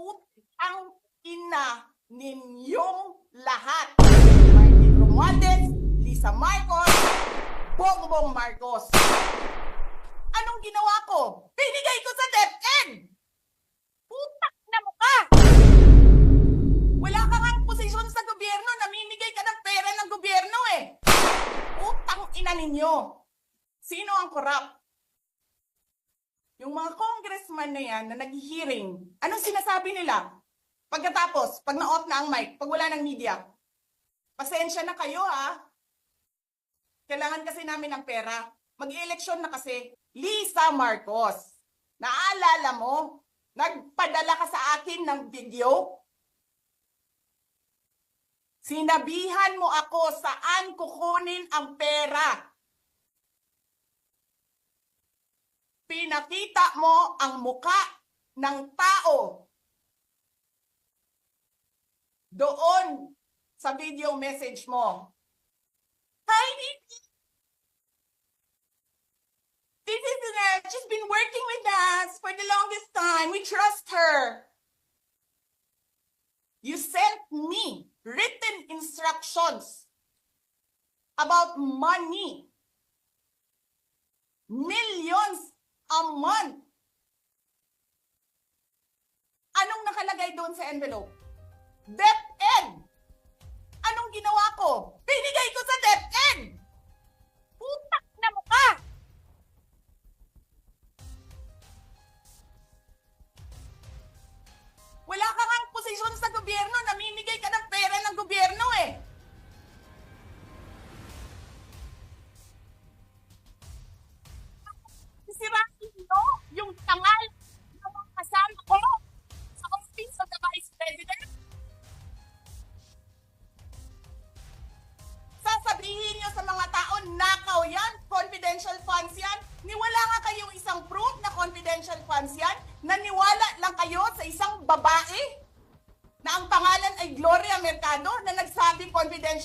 utang ina ninyong lahat. Martin Romualdez, Lisa Marcos, Bongbong Marcos. Anong ginawa ko? Binigay ko sa DepEd! Putak na mukha! Wala ka nga posisyon sa gobyerno, namimigay ka ng pera ng gobyerno eh. Utang ina ninyo. Sino ang korap? Yung mga congressman na yan na nag-hearing, anong sinasabi nila? Pagkatapos, pag na-off na ang mic, pag wala ng media, pasensya na kayo ha. Kailangan kasi namin ng pera. Mag-eleksyon na kasi. Lisa Marcos, naalala mo, nagpadala ka sa akin ng video? Sinabihan mo ako saan kukunin ang pera. Pinakita mo ang muka ng tao doon sa video message mo. Hi, Nikki. This is uh, she's been working with us for the longest time. We trust her. You sent me written instructions about money. Millions a month. Anong nakalagay doon sa envelope? DepEd! Anong ginawa ko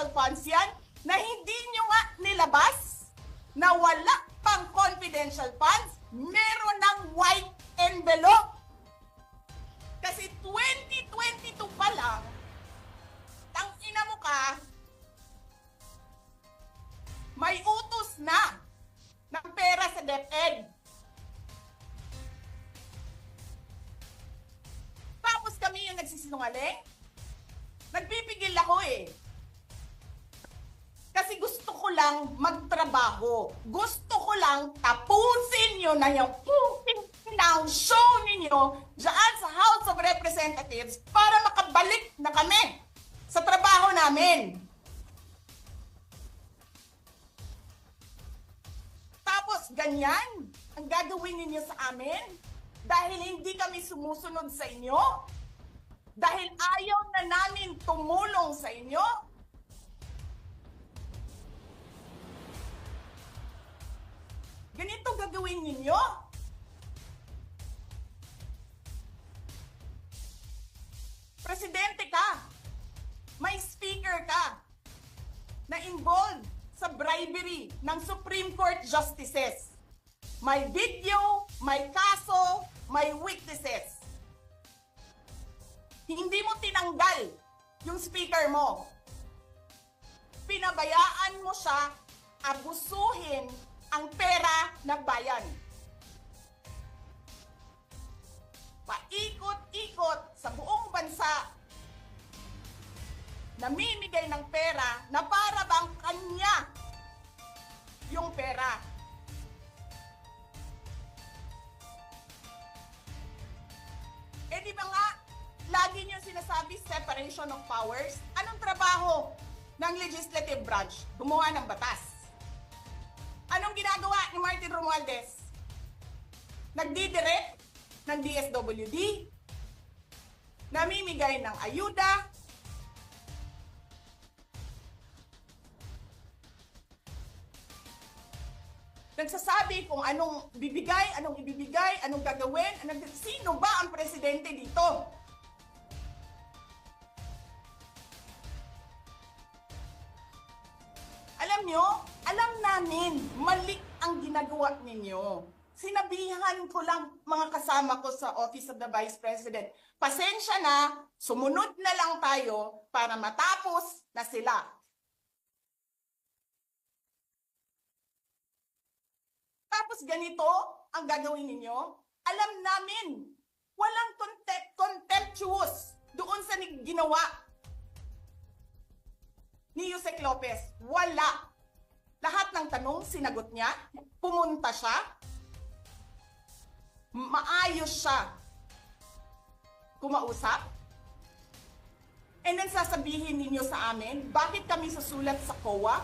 confidential funds yan na hindi nyo nga nilabas na wala pang confidential funds, meron ng white envelope. Kasi 2022 pa lang, tang ina mo ka, may utos na ng pera sa DepEd. Tapos kami yung nagsisinungaling? Nagpipigil ako eh. Lang magtrabaho. Gusto ko lang tapusin nyo na yung puting ng show ninyo dyan sa House of Representatives para makabalik na kami sa trabaho namin. Tapos ganyan ang gagawin ninyo sa amin dahil hindi kami sumusunod sa inyo? Dahil ayaw na namin tumulong sa inyo? Ganito gagawin ninyo? Presidente ka. May speaker ka na involved sa bribery ng Supreme Court justices. May video, may kaso, may witnesses. Hindi mo tinanggal yung speaker mo. Pinabayaan mo siya abusuhin ang pera ng bayan. Paikot-ikot sa buong bansa namimigay ng pera na para bang kanya yung pera. Eh di ba nga, lagi niyo sinasabi separation of powers? Anong trabaho ng legislative branch? Gumawa ng batas. Anong ginagawa ni Martin Romualdez? Nagdidirect ng DSWD, namimigay ng ayuda, nagsasabi kung anong bibigay, anong ibibigay, anong gagawin, anong, sino ba ang presidente dito? Namin, mali ang ginagawa ninyo. sinabihan ko lang mga kasama ko sa Office of the Vice President, pasensya na, sumunod na lang tayo para matapos na sila. Tapos ganito ang gagawin ninyo? Alam namin, walang contempt, contemptuous doon sa ginawa ni Yusek Lopez. Wala. Lahat ng tanong, sinagot niya. Pumunta siya. Maayos siya. Kumausap. And then sasabihin ninyo sa amin, bakit kami susulat sa COA?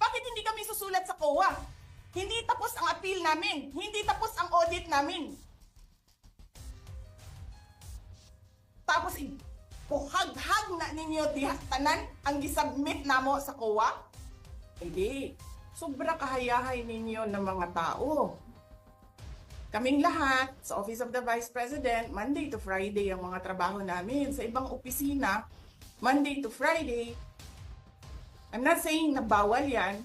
Bakit hindi kami susulat sa COA? Hindi tapos ang appeal namin. Hindi tapos ang audit namin. Tapos, kuhag-hag na ninyo diha tanan ang gisubmit namo sa COA? Hindi. Sobra kahayahay ninyo ng mga tao. Kaming lahat sa Office of the Vice President, Monday to Friday ang mga trabaho namin. Sa ibang opisina, Monday to Friday. I'm not saying na bawal yan.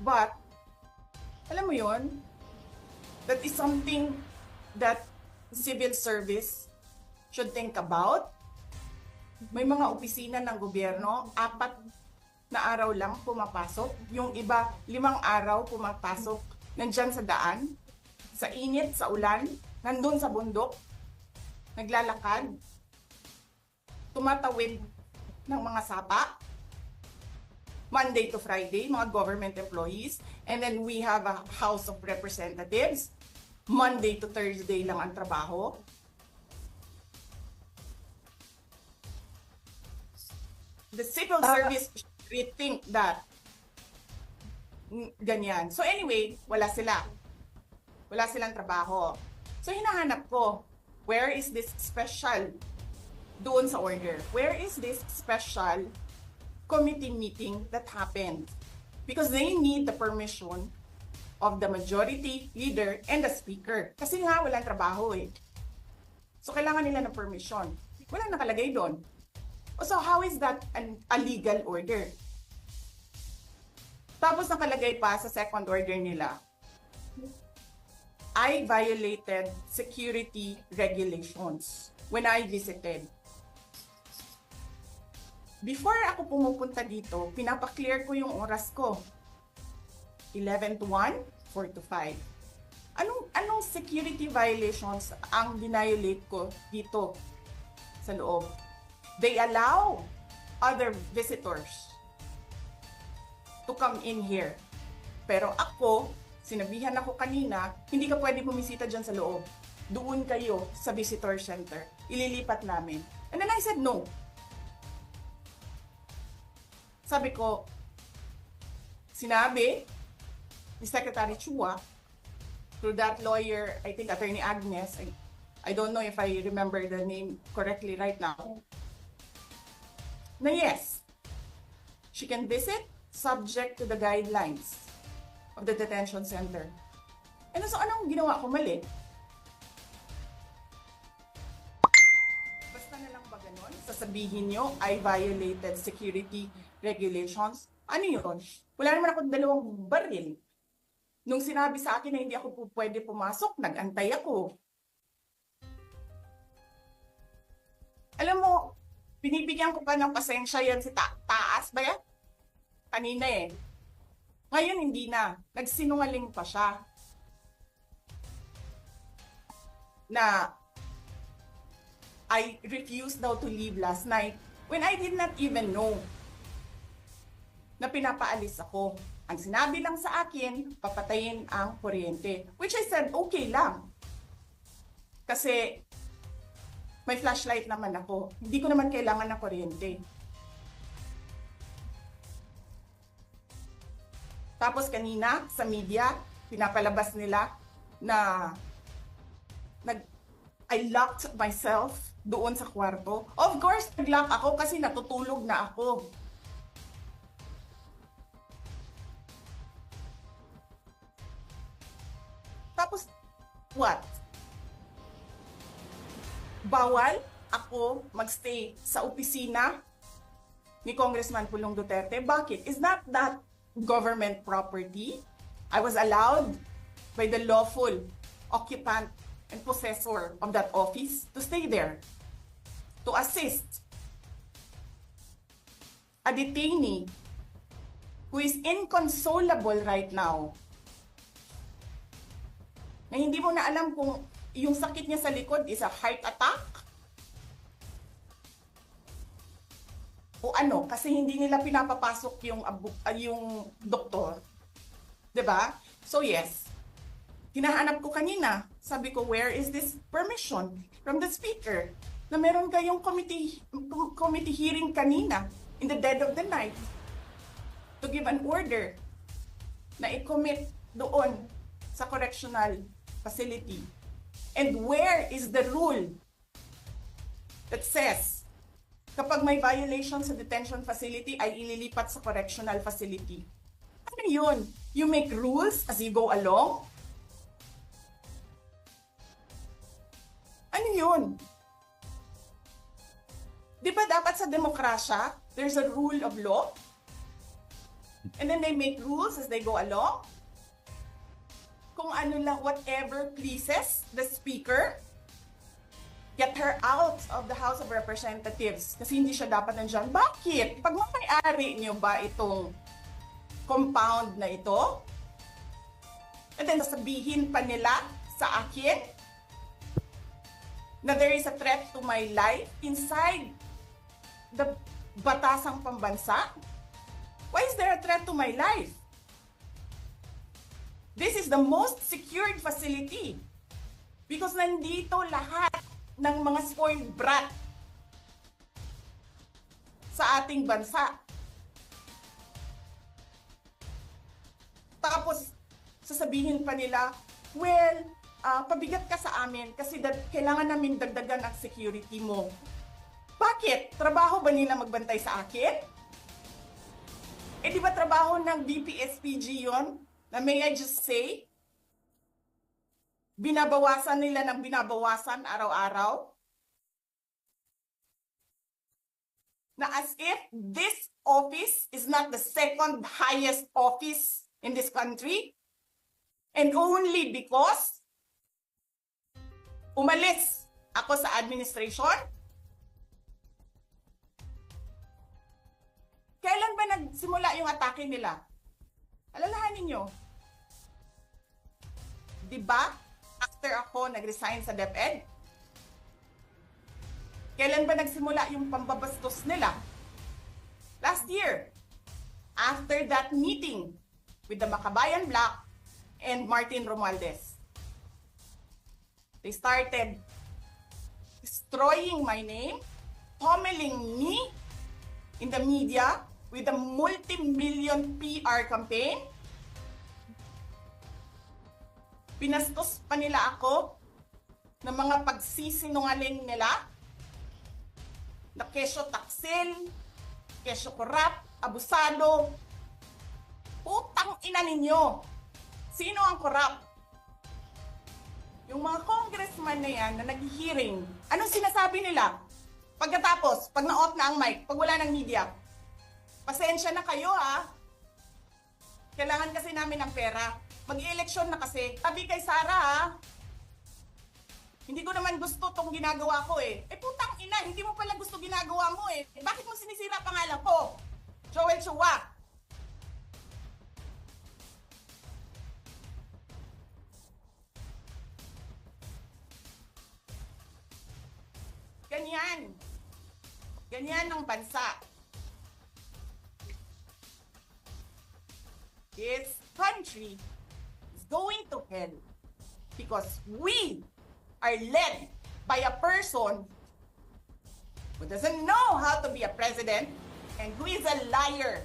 But, alam mo yon that is something that civil service should think about. May mga opisina ng gobyerno, apat na araw lang pumapasok. Yung iba, limang araw pumapasok. Nandyan sa daan, sa init, sa ulan, nandun sa bundok, naglalakad, tumatawid ng mga sapa, Monday to Friday, mga government employees. And then we have a House of Representatives. Monday to Thursday lang ang trabaho. The civil Ah. service rethink that. Ganyan. So anyway, wala sila. Wala silang trabaho. So hinahanap ko, where is this special doon sa order? Where is this special committee meeting that happened? Because they need the permission of the majority leader and the speaker. Kasi nga, walang trabaho eh. So, kailangan nila ng permission. Wala nakalagay doon. So, how is that an, a legal order? Tapos nakalagay pa sa second order nila, I violated security regulations when I visited. Before ako pumupunta dito, pinapaklear ko yung oras ko. 11 to 1, 4 to 5. Anong, anong security violations ang binayolate ko dito sa loob? They allow other visitors to come in here. Pero ako, sinabihan ako kanina, hindi ka pwede bumisita dyan sa loob. Doon kayo sa visitor center. Ililipat namin. And then I said no. Sabi ko, sinabi ni Secretary Chua through that lawyer, I think Attorney Agnes, I, I don't know if I remember the name correctly right now, na yes, she can visit subject to the guidelines of the detention center. And so anong ginawa ko mali? Basta na lang ba ganun? Sasabihin nyo, I violated security regulations. Ano yun? Wala naman ako dalawang baril. Nung sinabi sa akin na hindi ako po pwede pumasok, nag-antay ako. Alam mo, binibigyan ko pa ng pasensya yan si ta- taas ba yan? Kanina eh. Ngayon hindi na. Nagsinungaling pa siya. Na I refused daw to leave last night when I did not even know na pinapaalis ako. Ang sinabi lang sa akin, papatayin ang kuryente. Which I said, okay lang. Kasi may flashlight naman ako. Hindi ko naman kailangan ng kuryente. Tapos kanina sa media, pinapalabas nila na nag I locked myself doon sa kwarto. Of course, nag-lock ako kasi natutulog na ako. Bawal ako magstay sa opisina ni Congressman Pulong Duterte. Bakit? Is not that government property. I was allowed by the lawful occupant and possessor of that office to stay there to assist a detainee who is inconsolable right now na hindi mo na alam kung yung sakit niya sa likod is a heart attack? O ano? Kasi hindi nila pinapapasok yung ah, yung doktor. Ba? So yes. Hinahanap ko kanina. Sabi ko where is this permission from the speaker na meron kayong committee committee hearing kanina in the dead of the night to give an order na i-commit doon sa correctional facility. And where is the rule that says kapag may violation sa detention facility ay ililipat sa correctional facility? Ano yun? You make rules as you go along? Ano yun? Di ba dapat sa demokrasya, there's a rule of law? And then they make rules as they go along? Kung ano lang, whatever pleases the speaker, get her out of the House of Representatives. Kasi hindi siya dapat nandyan. Bakit? Pag may-ari niyo ba itong compound na ito, and then sasabihin pa nila sa akin na there is a threat to my life inside the batasang pambansa? Why is there a threat to my life? This is the most secured facility because nandito lahat ng mga spoiled brat sa ating bansa. Tapos, sasabihin pa nila, well, ah, pabigat ka sa amin kasi dag- kailangan namin dagdagan ang security mo. Bakit? Trabaho ba nila magbantay sa akin? Eh di ba trabaho ng DPSPG yon? Na may I just say? Binabawasan nila ng binabawasan araw-araw? Na as if this office is not the second highest office in this country? And only because umalis ako sa administration? Kailan ba nagsimula yung atake nila? Alalahanin nyo. Di ba? After ako nag-resign sa DepEd? Kailan ba nagsimula yung pambabastos nila? Last year. After that meeting with the Makabayan Black and Martin Romualdez. They started destroying my name, pummeling me in the media with a multi-million PR campaign. Pinastos pa nila ako ng mga pagsisinungaling nila na kesyo taksil, kesyo korap, abusado. Putang ina ninyo! Sino ang korap? Yung mga congressman na yan na nag-hearing, anong sinasabi nila? Pagkatapos, pag na-off na ang mic, pag wala ng media, pasensya na kayo ha. Kailangan kasi namin ng pera. Mag-eleksyon na kasi. Tabi kay Sara ha. Hindi ko naman gusto tong ginagawa ko eh. Eh putang ina, hindi mo pala gusto ginagawa mo eh. bakit mo sinisira pangalan ko? Joel Chua. Ganyan. Ganyan ang bansa. This country is going to hell because we are led by a person who doesn't know how to be a president and who is a liar.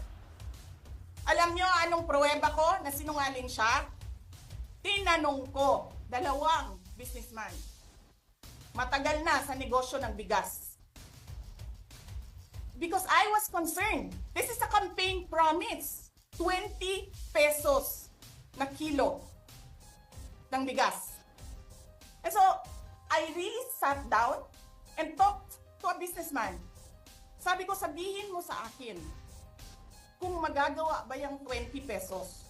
Alam nyo anong pruweba ko na sinungaling siya? Tinanong ko, dalawang businessman. Matagal na sa negosyo ng bigas. Because I was concerned. This is a campaign promise. 20 pesos na kilo ng bigas. And so, I really sat down and talked to a businessman. Sabi ko, sabihin mo sa akin, kung magagawa ba yung 20 pesos.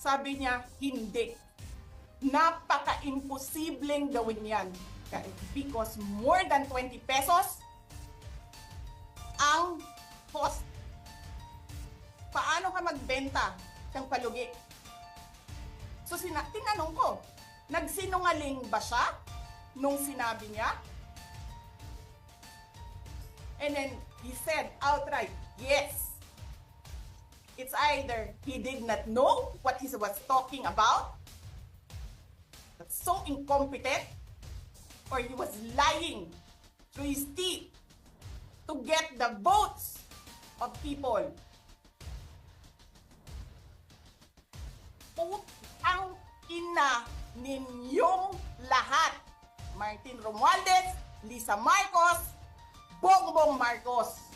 Sabi niya, hindi. Napaka-imposibleng gawin yan. Because more than 20 pesos ang cost. Paano ka magbenta ng palugi? So sina tinanong ko, nagsinungaling ba siya nung sinabi niya? And then he said outright, yes. It's either he did not know what he was talking about, that's so incompetent, or he was lying through his teeth to get the votes of people. Ina ninyong lahat. Martin Romualdez, Lisa Marcos, Bongbong Marcos.